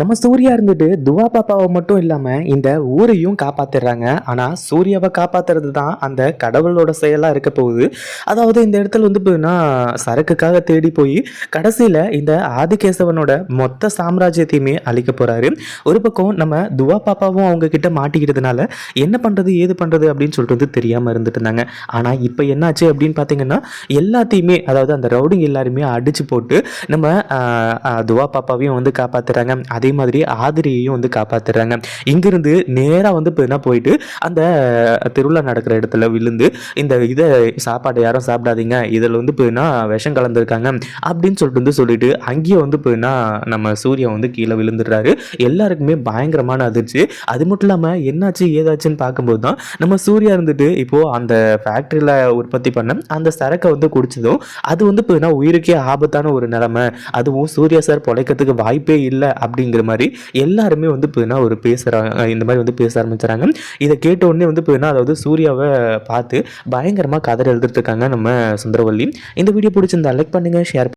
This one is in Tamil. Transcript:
நம்ம சூர்யா இருந்துட்டு துவா பாப்பாவை மட்டும் இல்லாமல் இந்த ஊரையும் காப்பாத்திடுறாங்க. ஆனால் சூர்யாவை காப்பாத்துறது தான் அந்த கடவுளோட செயலாக இருக்க போகுது. அதாவது இந்த இடத்துல வந்து பார்த்தீங்கன்னா சரக்குக்காக தேடி போய் கடைசியில் இந்த ஆதிகேசவனோட மொத்த சாம்ராஜ்யத்தையுமே அழிக்க போகிறாரு ஒரு பக்கம் நம்ம துவா பாப்பாவும் அவங்க கிட்ட மாட்டிக்கிட்டதுனால என்ன பண்ணுறது ஏது பண்ணுறது அப்படின்னு சொல்லிட்டு வந்து தெரியாமல் இருந்துட்டு இருந்தாங்க. ஆனால் இப்போ என்னாச்சு அப்படின்னு பார்த்தீங்கன்னா எல்லாத்தையுமே அதாவது அந்த ரவுடிங் எல்லாருமே அடிச்சு போட்டு நம்ம துவா பாப்பாவையும் வந்து காப்பாத்துறாங்க. அதே மாதிரி ஆதிரியையும் வந்து காப்பாத்துறாங்க. இங்கிருந்து நேராக வந்து இப்போ என்ன போயிட்டு அந்த திருவிழா நடக்கிற இடத்துல விழுந்து இந்த இதை சாப்பாடு யாரும் சாப்பிடாதீங்க இதில் வந்து போயின்னா விஷம் கலந்துருக்காங்க அப்படின்னு சொல்லிட்டு வந்து சொல்லிட்டு அங்கேயே வந்து போயின்னா நம்ம சூரியன் வந்து கீழே விழுந்துடுறாரு. எல்லாருக்குமே பயங்கரமான அதிர்ச்சி. அது மட்டும் இல்லாமல் என்னாச்சு ஏதாச்சுன்னு பார்க்கும்போது தான் நம்ம சூர்யா இருந்துட்டு இப்போது அந்த ஃபேக்ட்ரியில் உற்பத்தி பண்ண அந்த சரக்கை வந்து குடிச்சதும் அது வந்து போயின்னா உயிருக்கே ஆபத்தான ஒரு நிலைமை. அதுவும் சூர்யா சார் பொழைக்கிறதுக்கு வாய்ப்பே இல்லை அப்படிங்கிற மாதிரி எல்லாருமே வந்து இப்போ ஒரு பேசுகிறாங்க இந்த மாதிரி வந்து பேச ஆரம்பிச்சுறாங்க. இதை கேட்ட உடனே வந்து போயின்னா அதாவது சூர்யாவை பார்த்து பயங்கரமாக கதறி எழுதிட்டு இருக்காங்க நம்ம சுந்தரவல்லி. இந்த வீடியோ பிடிச்சிருந்தா லைக் பண்ணுங்கள் ஷேர்